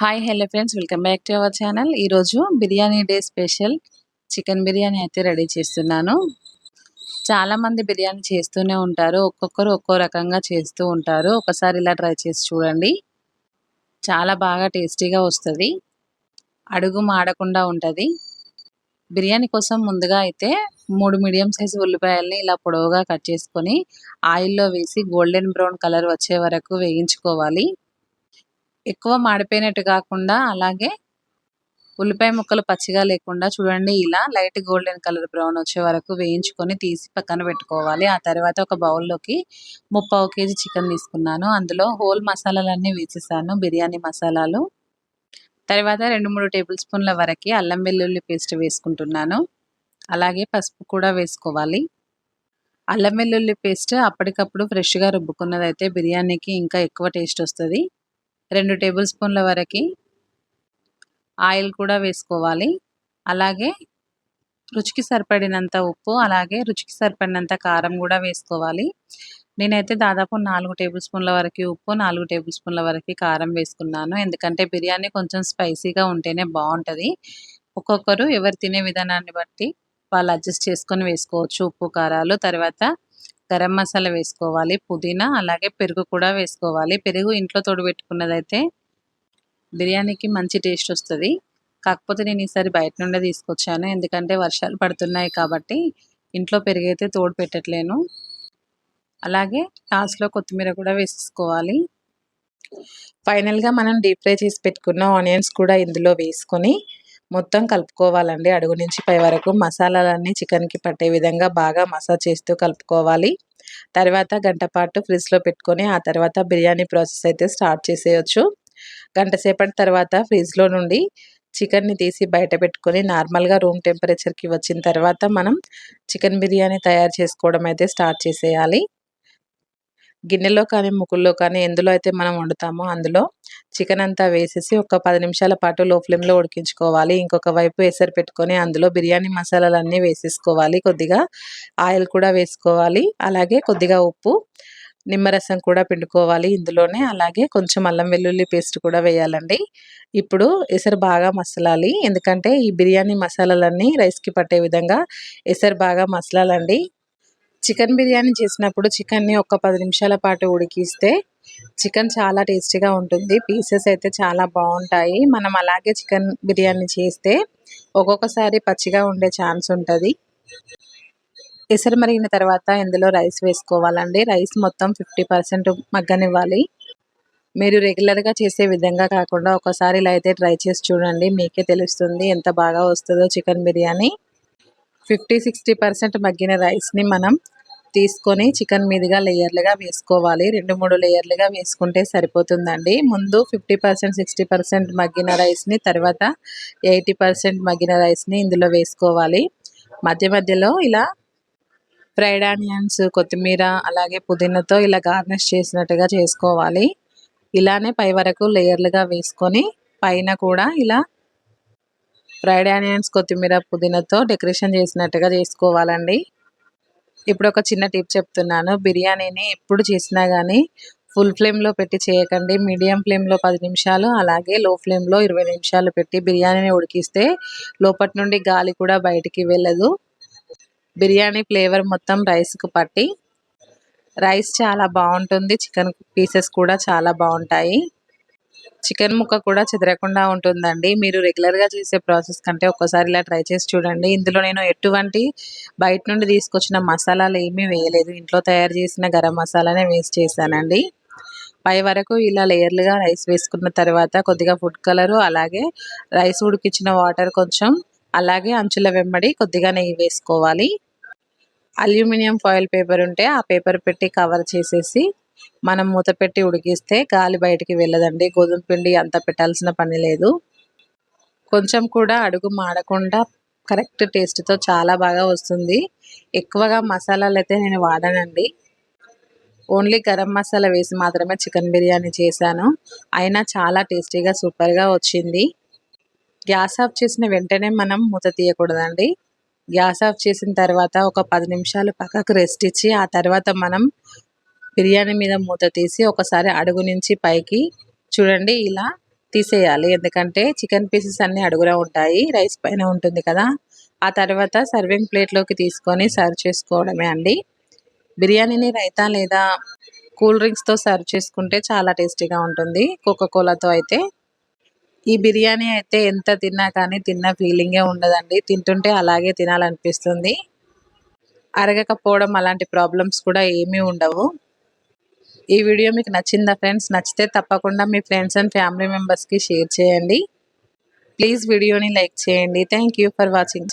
Hi hello friends welcome back to our channel ఈరోజు biryani day special. Chicken biryani అయితే ready చేస్తున్నాను. చాలామంది బిర్యానీ చేస్తూనే ఉంటారు. ఒక్కొక్కరు ఒక్కో రకంగా చేస్తూ ఉంటారు. ఒకసారి ఇలా ట్రై చేసి చూడండి. చాలా బాగా టేస్టీగా వస్తుంది. అడుగు మాడకుండా ఉంటుంది. బిర్యానీ కోసం ముందుగా అయితే మూడు మీడియం సైజు ఉల్లిపాయల్ని ఇలా పొడవుగా కట్ చేసుకొని ఆయిల్లో వేసి గోల్డెన్ బ్రౌన్ కలర్ వచ్చే వరకు వేయించుకోవాలి. ఎక్కువ మాడిపోయినట్టు కాకుండా అలాగే ఉల్లిపాయ ముక్కలు పచ్చిగా లేకుండా చూడండి ఇలా లైట్ గోల్డెన్ కలర్ బ్రౌన్ వచ్చే వరకు వేయించుకొని తీసి పక్కన పెట్టుకోవాలి. ఆ తర్వాత ఒక బౌల్లోకి ముప్పావు కేజీ చికెన్ తీసుకున్నాను. అందులో హోల్ మసాలాలన్నీ వేసేసాను బిర్యానీ మసాలాలు. తర్వాత రెండు మూడు టేబుల్ స్పూన్ల వరకు అల్లం వెల్లుల్లి పేస్ట్ వేసుకుంటున్నాను. అలాగే పసుపు కూడా వేసుకోవాలి. అల్లం వెల్లుల్లి పేస్ట్ అప్పటికప్పుడు ఫ్రెష్గా రుబ్బుకున్నదైతే బిర్యానీకి ఇంకా ఎక్కువ టేస్ట్ వస్తుంది. రెండు టేబుల్ స్పూన్ల వరకు ఆయిల్ కూడా వేసుకోవాలి. అలాగే రుచికి సరిపడినంత ఉప్పు అలాగే రుచికి సరిపడినంత కారం కూడా వేసుకోవాలి. నేనైతే దాదాపు నాలుగు టేబుల్ స్పూన్ల వరకు ఉప్పు నాలుగు టేబుల్ స్పూన్ల వరకు కారం వేసుకున్నాను. ఎందుకంటే బిర్యానీ కొంచెం స్పైసీగా ఉంటేనే బాగుంటుంది. ఒక్కొక్కరు ఎవరు తినే విధానాన్ని బట్టి వాళ్ళు అడ్జస్ట్ చేసుకొని వేసుకోవచ్చు ఉప్పు కారాలు. తర్వాత గరం మసాలా వేసుకోవాలి పుదీనా అలాగే పెరుగు కూడా వేసుకోవాలి. పెరుగు ఇంట్లో తోడుపెట్టుకున్నదైతే బిర్యానీకి మంచి టేస్ట్ వస్తుంది. కాకపోతే నేను ఈసారి బయట నుండే తీసుకొచ్చాను. ఎందుకంటే వర్షాలు పడుతున్నాయి కాబట్టి ఇంట్లో పెరిగైతే తోడు పెట్టట్లేను. అలాగే లాస్ట్లో కొత్తిమీర కూడా వేసుకోవాలి ఫైనల్గా మనం డీప్ ఫ్రై చేసి పెట్టుకున్న ఆనియన్స్ కూడా ఇందులో వేసుకొని మొత్తం కలుపుకోవాలండి. అడుగు నుంచి పై వరకు మసాలాలన్నీ చికెన్కి పట్టే విధంగా బాగా మసాజ్ చేస్తూ కలుపుకోవాలి. తర్వాత గంట పాటు ఫ్రిడ్జ్లో పెట్టుకొని ఆ తర్వాత బిర్యానీ ప్రాసెస్ అయితే స్టార్ట్ చేసేయచ్చు. గంట సేపటి తర్వాత ఫ్రిడ్జ్లో నుండి చికెన్ని తీసి బయట పెట్టుకొని నార్మల్గా రూమ్ టెంపరేచర్కి వచ్చిన తర్వాత మనం చికెన్ బిర్యానీ తయారు చేసుకోవడం అయితే స్టార్ట్ చేసేయాలి. గిన్నెలో కానీ ముక్కుల్లో కానీ ఎందులో అయితే మనం వండుతామో అందులో చికెన్ అంతా వేసేసి ఒక పది నిమిషాల పాటు లో ఫ్లేమ్లో ఉడికించుకోవాలి. ఇంకొక వైపు ఎసరు పెట్టుకొని అందులో బిర్యానీ మసాలాలన్నీ వేసేసుకోవాలి. కొద్దిగా ఆయిల్ కూడా వేసుకోవాలి. అలాగే కొద్దిగా ఉప్పు నిమ్మరసం కూడా పిండుకోవాలి ఇందులోనే. అలాగే కొంచెం అల్లం వెల్లుల్లి పేస్ట్ కూడా వేయాలండి. ఇప్పుడు ఎసరు బాగా మసలాలి. ఎందుకంటే ఈ బిర్యానీ మసాలాలన్నీ రైస్కి పట్టే విధంగా ఎసరు బాగా మసలాలండి. చికెన్ బిర్యానీ చేసినప్పుడు చికెన్ని ఒక పది నిమిషాల పాటు ఉడికిస్తే చికెన్ చాలా టేస్టీగా ఉంటుంది. పీసెస్ అయితే చాలా బాగుంటాయి. మనం అలాగే చికెన్ బిర్యానీ చేస్తే ఒక్కొక్కసారి పచ్చిగా ఉండే ఛాన్స్ ఉంటుంది. ఎసరు మరిగిన తర్వాత ఇందులో రైస్ వేసుకోవాలండి. రైస్ మొత్తం ఫిఫ్టీ పర్సెంట్ మగ్గనివ్వాలి. మీరు రెగ్యులర్గా చేసే విధంగా కాకుండా ఒకసారి ఇలా అయితే ట్రై చేసి చూడండి. మీకే తెలుస్తుంది ఎంత బాగా వస్తుందో chicken biryani. Fifty sixty percent మగ్గిన రైస్ని మనం తీసుకొని చికెన్ మీదుగా లేయర్లుగా వేసుకోవాలి. రెండు మూడు లేయర్లుగా వేసుకుంటే సరిపోతుందండి. ముందు ఫిఫ్టీ పర్సెంట్ సిక్స్టీ పర్సెంట్ మగ్గిన రైస్ని తర్వాత ఎయిటీ పర్సెంట్ మగ్గిన రైస్ని ఇందులో వేసుకోవాలి. మధ్య మధ్యలో ఇలా ఫ్రైడ్ ఆనియన్స్ కొత్తిమీర అలాగే పుదీనాతో ఇలా గార్నిష్ చేసినట్టుగా చేసుకోవాలి. ఇలానే పై వరకు లేయర్లుగా వేసుకొని పైన కూడా ఇలా ఫ్రైడ్ ఆనియన్స్ కొత్తిమీర పుదీనాతో డెకరేషన్ చేసినట్టుగా చేసుకోవాలండి. ఇప్పుడు ఒక చిన్న టిప్ చెప్తున్నాను. బిర్యానీని ఎప్పుడు చేసినా కానీ ఫుల్ ఫ్లేమ్లో పెట్టి చేయకండి. మీడియం ఫ్లేమ్లో పది నిమిషాలు అలాగే లో ఫ్లేమ్లో ఇరవై నిమిషాలు పెట్టి బిర్యానీని ఉడికిస్తే లోపటి నుండి గాలి కూడా బయటికి వెళ్ళదు. బిర్యానీ ఫ్లేవర్ మొత్తం రైస్కు పట్టి రైస్ చాలా బాగుంటుంది. చికెన్ పీసెస్ కూడా చాలా బాగుంటాయి. చికెన్ ముక్క కూడా చెదరకుండా ఉంటుందండి. మీరు రెగ్యులర్గా చేసే ప్రాసెస్ కంటే ఒక్కసారి ఇలా ట్రై చేసి చూడండి. ఇందులో నేను ఎటువంటి బయట నుండి తీసుకొచ్చిన మసాలాలు ఏమీ వేయలేదు. ఇంట్లో తయారు చేసిన గరం మసాలానే వేస్ట్ చేశానండి. పై వరకు ఇలా లేయర్లుగా రైస్ వేసుకున్న తర్వాత కొద్దిగా ఫుడ్ కలరు అలాగే రైస్ ఉడికించిన వాటర్ కొంచెం అలాగే అంచుల వెంబడి కొద్దిగా నెయ్యి వేసుకోవాలి. అల్యూమినియం ఫాయిల్ పేపర్ ఉంటే ఆ పేపర్ పెట్టి కవర్ చేసేసి మనం మూత పెట్టి ఉడికిస్తే గాలి బయటికి వెళ్ళదండి. గోధుమ పిండి అంత పెట్టాల్సిన పని లేదు. కొంచెం కూడా అడుగు మాడకుండా కరెక్ట్ టేస్ట్తో చాలా బాగా వస్తుంది. ఎక్కువగా మసాలాలు అయితే నేను వాడనండి. ఓన్లీ గరం మసాలా వేసి మాత్రమే చికెన్ బిర్యానీ చేశాను. అయినా చాలా టేస్టీగా సూపర్గా వచ్చింది. గ్యాస్ ఆఫ్ చేసిన వెంటనే మనం మూత తీయకూడదండి. గ్యాస్ ఆఫ్ చేసిన తర్వాత ఒక పది నిమిషాలు పక్కకు రెస్ట్ ఇచ్చి ఆ తర్వాత మనం బిర్యానీ మీద మూత తీసి ఒకసారి అడుగు నుంచి పైకి చూడండి ఇలా తీసేయాలి. ఎందుకంటే చికెన్ పీసెస్ అన్నీ అడుగులో ఉంటాయి రైస్ పైన ఉంటుంది కదా. ఆ తర్వాత సర్వింగ్ ప్లేట్లోకి తీసుకొని సర్వ్ చేసుకోవడమే అండి. బిర్యానీని రైతా లేదా కూల్ డ్రింక్స్తో సర్వ్ చేసుకుంటే చాలా టేస్టీగా ఉంటుంది. కోకోకోలాతో అయితే. ఈ బిర్యానీ అయితే ఎంత తిన్నా కానీ తిన్న ఫీలింగే ఉండదండి. తింటుంటే అలాగే తినాలనిపిస్తుంది. అరగకపోవడం అలాంటి ప్రాబ్లమ్స్ కూడా ఏమీ ఉండవు. ఈ వీడియో మీకు నచ్చిందా ఫ్రెండ్స్? నచ్చితే తప్పకుండా మీ ఫ్రెండ్స్ అండ్ ఫ్యామిలీ మెంబర్స్కి షేర్ చేయండి. ప్లీజ్ వీడియోని లైక్ చేయండి. Thank for watching.